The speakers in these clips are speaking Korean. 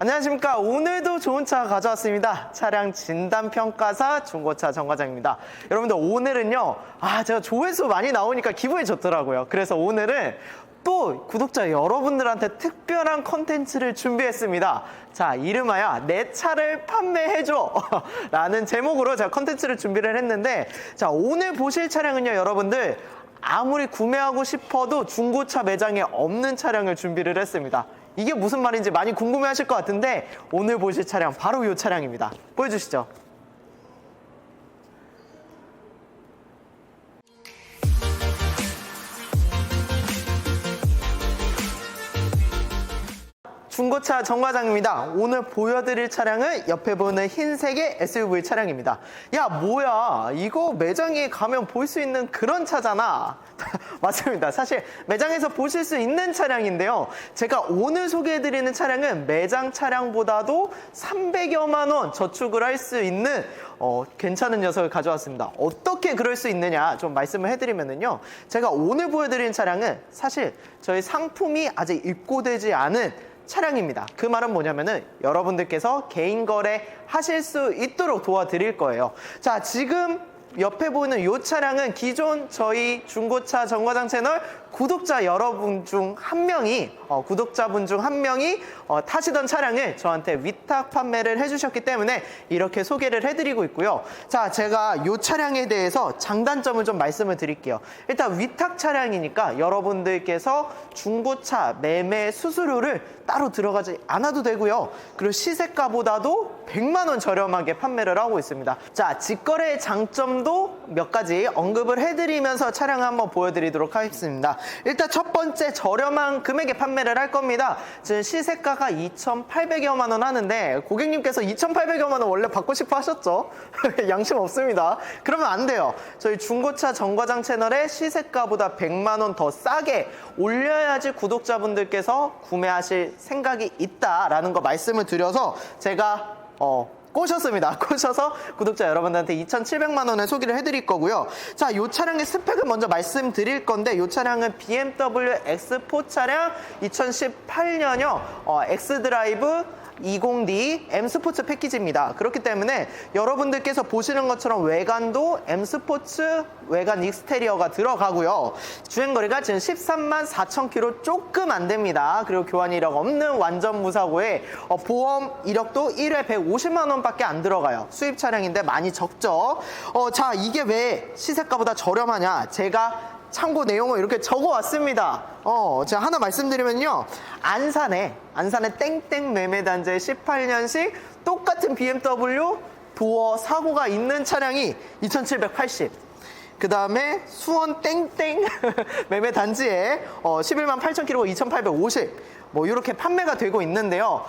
안녕하십니까. 오늘도 좋은 차 가져왔습니다. 차량 진단평가사 중고차 정과장입니다. 여러분들 오늘은요, 아, 제가 조회수 많이 나오니까 기분이 좋더라고요. 그래서 오늘은 또 구독자 여러분들한테 특별한 컨텐츠를 준비했습니다. 자, 이름하여 내 차를 판매해줘! 라는 제목으로 제가 컨텐츠를 준비를 했는데, 자, 오늘 보실 차량은요, 여러분들, 아무리 구매하고 싶어도 중고차 매장에 없는 차량을 준비를 했습니다. 이게 무슨 말인지 많이 궁금해 하실 것 같은데 오늘 보실 차량 바로 이 차량입니다. 보여주시죠. 중고차 정과장입니다. 오늘 보여드릴 차량은 옆에 보는 흰색의 SUV 차량입니다. 야, 뭐야. 이거 매장에 가면 볼 수 있는 그런 차잖아. 맞습니다. 사실 매장에서 보실 수 있는 차량인데요. 제가 오늘 소개해드리는 차량은 매장 차량보다도 300여만 원 저축을 할 수 있는 어, 괜찮은 녀석을 가져왔습니다. 어떻게 그럴 수 있느냐 좀 말씀을 해드리면은요. 제가 오늘 보여드리는 차량은 사실 저희 상품이 아직 입고되지 않은 차량입니다. 그 말은 뭐냐면은 여러분들께서 개인 거래 하실 수 있도록 도와드릴 거예요. 자, 지금 옆에 보이는 이 차량은 기존 저희 중고차 정과장 채널 구독자 여러분 중 한 명이 어, 구독자분 중 한 명이 어, 타시던 차량을 저한테 위탁 판매를 해주셨기 때문에 이렇게 소개를 해드리고 있고요. 자, 제가 이 차량에 대해서 장단점을 좀 말씀을 드릴게요. 일단 위탁 차량이니까 여러분들께서 중고차 매매 수수료를 따로 들어가지 않아도 되고요. 그리고 시세가보다도 100만 원 저렴하게 판매를 하고 있습니다. 자, 직거래의 장점 도 몇 가지 언급을 해드리면서 차량을 한번 보여드리도록 하겠습니다. 일단 첫 번째 저렴한 금액에 판매를 할 겁니다. 지금 시세가가 2,800여만 원 하는데 고객님께서 2,800여만 원 원래 받고 싶어 하셨죠? 양심 없습니다. 그러면 안 돼요. 저희 중고차 정과장 채널에 시세가보다 100만 원 더 싸게 올려야지 구독자분들께서 구매하실 생각이 있다라는 거 말씀을 드려서 제가 어, 꼬셨습니다. 꼬셔서 구독자 여러분들한테 2,700만 원에 소개를 해드릴 거고요. 자, 이 차량의 스펙을 먼저 말씀드릴 건데 이 차량은 BMW X4 차량 2018년형 어, X드라이브 20D M 스포츠 패키지입니다. 그렇기 때문에 여러분들께서 보시는 것처럼 외관도 M 스포츠 외관 익스테리어가 들어가고요. 주행 거리가 지금 13만 4천 킬로 조금 안 됩니다. 그리고 교환 이력 없는 완전 무사고에 어, 보험 이력도 1회 150만 원밖에 안 들어가요. 수입 차량인데 많이 적죠. 어, 자, 이게 왜 시세가보다 저렴하냐? 제가 참고 내용을 이렇게 적어 왔습니다. 어, 제가 하나 말씀드리면요. 안산에, 안산에 땡땡 매매단지의 18년식 똑같은 BMW 도어 사고가 있는 차량이 2780. 그 다음에 수원 땡땡 매매 단지에 어, 11만 8천 킬로 2,850. 뭐 이렇게 판매가 되고 있는데요.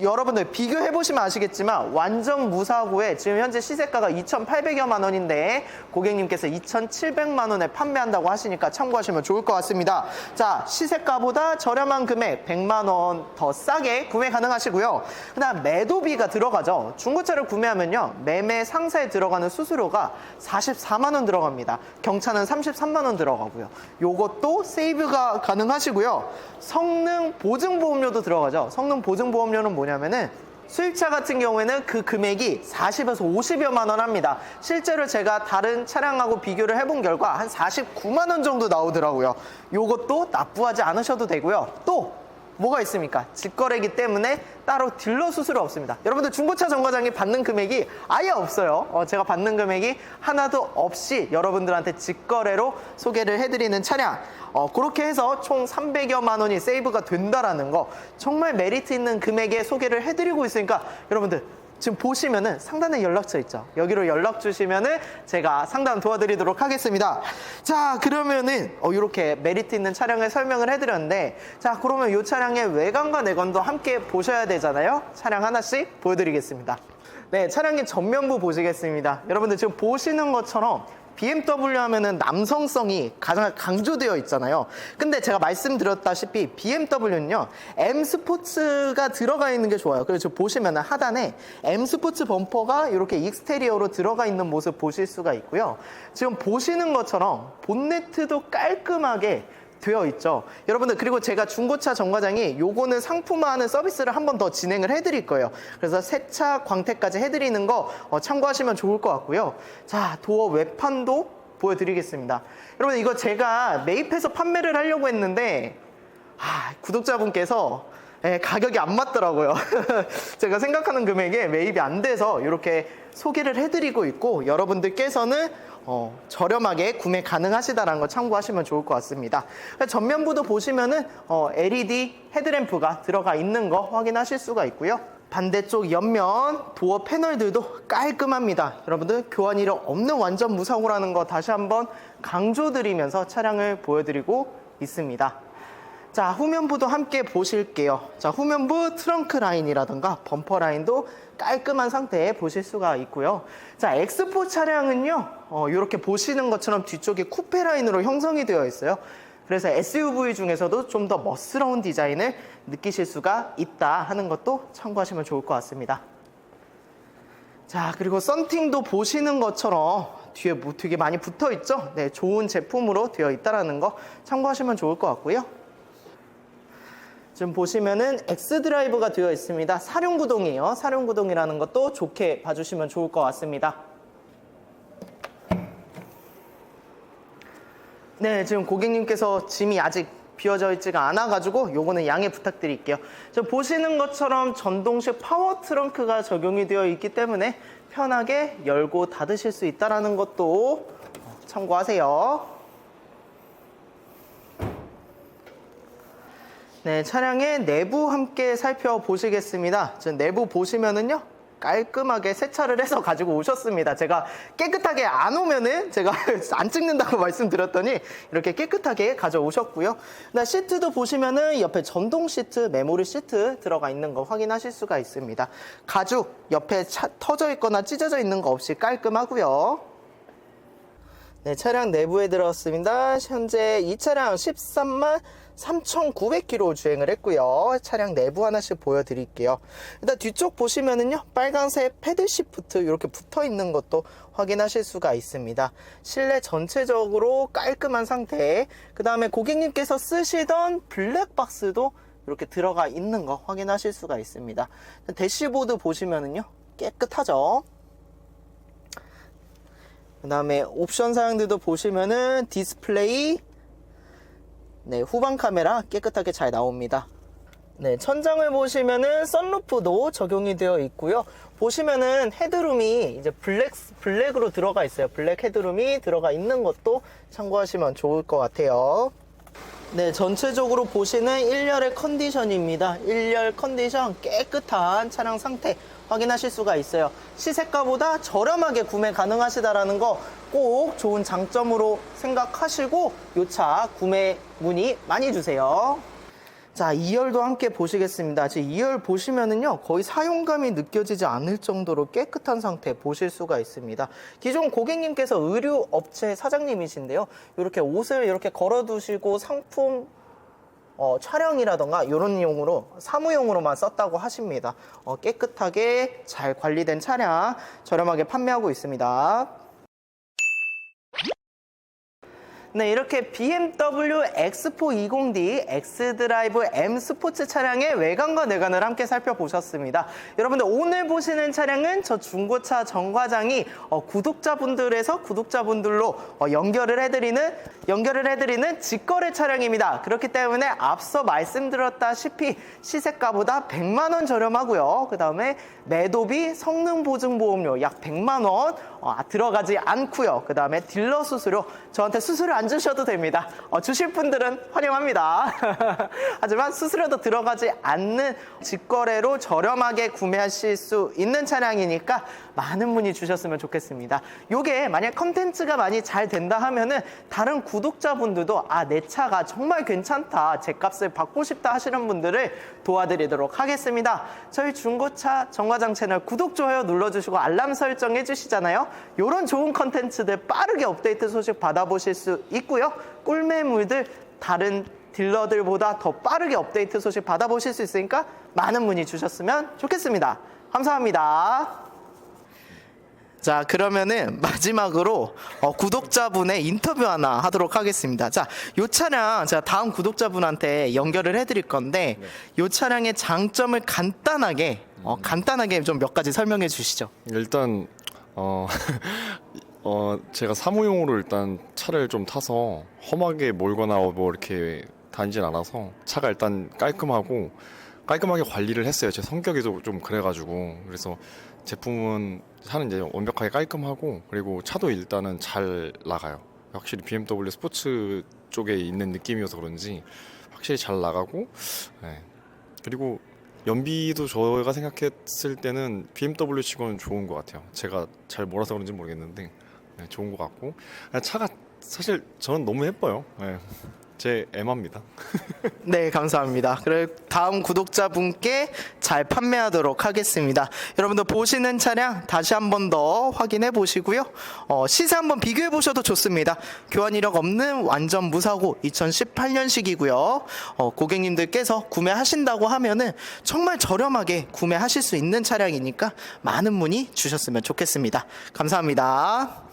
여러분들 비교해 보시면 아시겠지만 완전 무사고에 지금 현재 시세가가 2,800여만 원인데 고객님께서 2,700만 원에 판매한다고 하시니까 참고하시면 좋을 것 같습니다. 자, 시세가보다 저렴한 금액 100만 원 더 싸게 구매 가능하시고요. 그다음 매도비가 들어가죠. 중고차를 구매하면요. 매매 상사에 들어가는 수수료가 44만 원 들어갑니다. 경차는 33만 원 들어가고요. 요것도 세이브가 가능하시고요. 성능 보증 보험료도 들어가죠. 성능 보증 보험료는 뭐 냐면은 수입차 같은 경우에는 그 금액이 40에서 50여만 원 합니다. 실제로 제가 다른 차량하고 비교를 해본 결과 한 49만 원 정도 나오더라고요. 요것도 납부하지 않으셔도 되고요. 또 뭐가 있습니까? 직거래이기 때문에 따로 딜러 수수료 없습니다. 여러분들 중고차 정거장이 받는 금액이 아예 없어요. 어, 제가 받는 금액이 하나도 없이 여러분들한테 직거래로 소개를 해드리는 차량. 어, 그렇게 해서 총 300여만 원이 세이브가 된다라는 거 정말 메리트 있는 금액에 소개를 해드리고 있으니까 여러분들 지금 보시면은 상단에 연락처 있죠. 여기로 연락 주시면은 제가 상담 도와드리도록 하겠습니다. 자, 그러면은 어, 이렇게 메리트 있는 차량을 설명을 해드렸는데, 자, 그러면 이 차량의 외관과 내관도 함께 보셔야 되잖아요. 차량 하나씩 보여드리겠습니다. 네, 차량의 전면부 보시겠습니다. 여러분들 지금 보시는 것처럼 BMW 하면은 남성성이 가장 강조되어 있잖아요. 근데 제가 말씀드렸다시피 BMW는요, M 스포츠가 들어가 있는 게 좋아요. 그래서 지금 보시면은 하단에 M 스포츠 범퍼가 이렇게 익스테리어로 들어가 있는 모습 보실 수가 있고요. 지금 보시는 것처럼 본네트도 깔끔하게 되어 있죠. 여러분들 그리고 제가 중고차 정과장이 요거는 상품화하는 서비스를 한 번 더 진행을 해드릴 거예요. 그래서 세차 광택까지 해드리는 거 어, 참고하시면 좋을 것 같고요. 자 도어 외판도 보여드리겠습니다. 여러분 이거 제가 매입해서 판매를 하려고 했는데 아, 구독자분께서 예, 가격이 안 맞더라고요. 제가 생각하는 금액에 매입이 안 돼서 이렇게 소개를 해드리고 있고 여러분들께서는 어, 저렴하게 구매 가능하시다라는 거 참고하시면 좋을 것 같습니다. 전면부도 보시면은 어, LED 헤드램프가 들어가 있는 거 확인하실 수가 있고요. 반대쪽 옆면 도어 패널들도 깔끔합니다. 여러분들 교환 이력 없는 완전 무사고라는 거 다시 한번 강조드리면서 차량을 보여드리고 있습니다. 자, 후면부도 함께 보실게요. 자, 후면부 트렁크 라인이라던가 범퍼 라인도 깔끔한 상태에 보실 수가 있고요. 자, 엑스포 차량은요, 어, 이렇게 보시는 것처럼 뒤쪽에 쿠페 라인으로 형성이 되어 있어요. 그래서 SUV 중에서도 좀 더 멋스러운 디자인을 느끼실 수가 있다 하는 것도 참고하시면 좋을 것 같습니다. 자, 그리고 썬팅도 보시는 것처럼 뒤에 뭐 되게 많이 붙어 있죠? 네, 좋은 제품으로 되어 있다라는 거 참고하시면 좋을 것 같고요. 지금 보시면은 X 드라이브가 되어 있습니다. 사륜구동이에요. 사륜구동이라는 것도 좋게 봐주시면 좋을 것 같습니다. 네, 지금 고객님께서 짐이 아직 비워져 있지가 않아가지고 요거는 양해 부탁드릴게요. 지금 보시는 것처럼 전동식 파워 트렁크가 적용이 되어 있기 때문에 편하게 열고 닫으실 수 있다는 것도 참고하세요. 네, 차량의 내부 함께 살펴보시겠습니다. 지금 내부 보시면은요. 깔끔하게 세차를 해서 가지고 오셨습니다. 제가 깨끗하게 안 오면은 제가 안 찍는다고 말씀드렸더니 이렇게 깨끗하게 가져오셨고요. 나 시트도 보시면은 옆에 전동 시트, 메모리 시트 들어가 있는 거 확인하실 수가 있습니다. 가죽 옆에 차, 터져 있거나 찢어져 있는 거 없이 깔끔하고요. 네, 차량 내부에 들어왔습니다. 현재 이 차량 13만 3,900km 주행을 했고요. 차량 내부 하나씩 보여드릴게요. 일단 뒤쪽 보시면은요, 빨간색 패드 시프트 이렇게 붙어 있는 것도 확인하실 수가 있습니다. 실내 전체적으로 깔끔한 상태. 그 다음에 고객님께서 쓰시던 블랙박스도 이렇게 들어가 있는 거 확인하실 수가 있습니다. 대시보드 보시면은요, 깨끗하죠? 그 다음에 옵션 사양들도 보시면은 디스플레이, 네, 후방 카메라 깨끗하게 잘 나옵니다. 네, 천장을 보시면은 썬루프도 적용이 되어 있고요. 보시면은 헤드룸이 이제 블랙, 블랙으로 들어가 있어요. 블랙 헤드룸이 들어가 있는 것도 참고하시면 좋을 것 같아요. 네, 전체적으로 보시는 1열의 컨디션입니다. 1열 컨디션 깨끗한 차량 상태 확인하실 수가 있어요. 시세가보다 저렴하게 구매 가능하시다라는 거 꼭 좋은 장점으로 생각하시고 이차 구매 문의 많이 주세요. 자, 2열도 함께 보시겠습니다. 지금 2열 보시면은요, 거의 사용감이 느껴지지 않을 정도로 깨끗한 상태 보실 수가 있습니다. 기존 고객님께서 의류 업체 사장님이신데요. 이렇게 옷을 이렇게 걸어두시고 상품 어, 촬영이라던가 이런 용으로 사무용으로만 썼다고 하십니다. 어, 깨끗하게 잘 관리된 차량 저렴하게 판매하고 있습니다. 네, 이렇게 BMW X4 20D X드라이브 M 스포츠 차량의 외관과 내관을 함께 살펴보셨습니다. 여러분들 오늘 보시는 차량은 저 중고차 정과장이 어, 구독자분들에서 구독자분들로 어, 연결을 해드리는 연결을 해드리는 직거래 차량입니다. 그렇기 때문에 앞서 말씀드렸다시피 시세가보다 100만 원 저렴하고요. 그 다음에 매도비, 성능 보증 보험료 약 100만 원 어, 들어가지 않고요. 그 다음에 딜러 수수료 저한테 수수료 안 주셔도 됩니다. 어, 주실 분들은 환영합니다. 하지만 수수료도 들어가지 않는 직거래로 저렴하게 구매하실 수 있는 차량이니까 많은 문의 주셨으면 좋겠습니다. 요게 만약 컨텐츠가 많이 잘 된다 하면은 다른 구독자분들도 아, 내 차가 정말 괜찮다. 제 값을 받고 싶다 하시는 분들을 도와드리도록 하겠습니다. 저희 중고차 정과장 채널 구독, 좋아요 눌러주시고 알람 설정 해 주시잖아요. 요런 좋은 컨텐츠들 빠르게 업데이트 소식 받아보실 수 있고요. 꿀매물들 다른 딜러들보다 더 빠르게 업데이트 소식 받아보실 수 있으니까 많은 문의 주셨으면 좋겠습니다. 감사합니다. 자, 그러면은 마지막으로 어, 구독자분의 인터뷰 하나 하도록 하겠습니다. 자, 요 차량 제가 다음 구독자분한테 연결을 해드릴 건데, 요 차량의 장점을 간단하게, 어, 간단하게 좀 몇 가지 설명해 주시죠. 일단 어, 어 제가 사무용으로 일단 차를 좀 타서 험하게 몰거나 뭐 이렇게 다니진 않아서 차가 일단 깔끔하고 깔끔하게 관리를 했어요. 제 성격이 좀- 좀 그래가지고 그래서 제품은 차는 이제 완벽하게 깔끔하고 그리고 차도 일단은 잘 나가요. 확실히 BMW 스포츠 쪽에 있는 느낌이어서 그런지 확실히 잘 나가고 네. 그리고 연비도 저희가 생각했을 때는 BMW 치고는 좋은 것 같아요. 제가 잘 몰라서 그런지 모르겠는데 네, 좋은 것 같고 그냥 차가 사실 저는 너무 예뻐요. 네. 제 애마입니다. 네, 감사합니다. 그래 다음 구독자분께 잘 판매하도록 하겠습니다. 여러분들 보시는 차량 다시 한 번 더 확인해 보시고요. 어, 시세 한번 비교해 보셔도 좋습니다. 교환 이력 없는 완전 무사고 2018년식이고요. 어, 고객님들께서 구매하신다고 하면은 정말 저렴하게 구매하실 수 있는 차량이니까 많은 문의 주셨으면 좋겠습니다. 감사합니다.